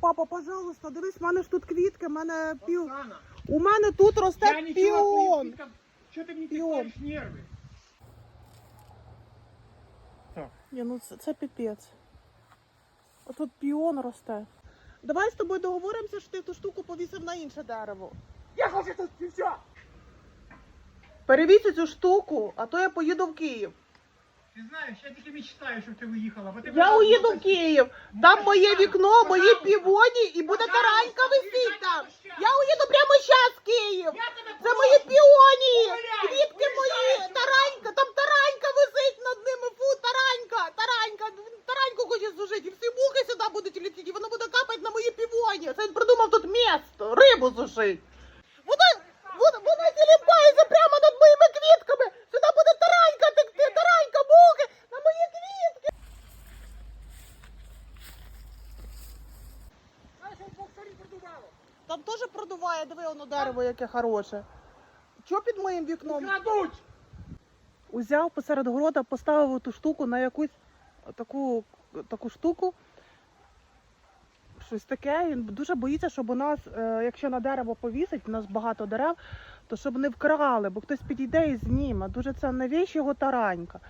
Папа, пожалуйста, дивись, в мене ж тут квітки, в мене пів. Оксана, У мене тут росте я нічого піон. твоїм квіткам- Що ти мені Піон. тикаєш нерви? Так. Ні, ну це, це піпець. А тут піон росте. Давай з тобою договоримося, що ти ту штуку повісив на інше дерево. Я хочу тут і все. Перевісю цю штуку, а то я поїду в Київ. Ти знаєш, я тільки мечтаю, щоб ти виїхала. бо ти Я уїду в Київ. Там моє вікно, мої півоні і буде таранька висить там. Я уїду прямо зараз в Київ. Це мої піоні! Гуляй, Квітки мої! Таранька! Там таранька висить над ними! Фу, таранька! Таранька! Тараньку хоче сушити! І всі мухи сюди будуть летіти, і воно буде капати на мої півоні! Це він придумав тут місто! Рибу сушить! Воно, воно, воно тіліпається прямо над моїми квітками! Сюди буде таранька текти! Таранька, мухи! На мої квітки! Знаєш, от двох сторін продувало. Там теж продуває, диви, воно дерево яке хороше. Чого під моїм вікном? Крадуть! Узяв посеред города, поставив ту штуку на якусь таку, таку штуку. Щось таке. Він дуже боїться, щоб у нас, е, якщо на дерево повісить, у нас багато дерев, то щоб не вкрали, бо хтось підійде і зніме. Дуже це навіщо його таранька.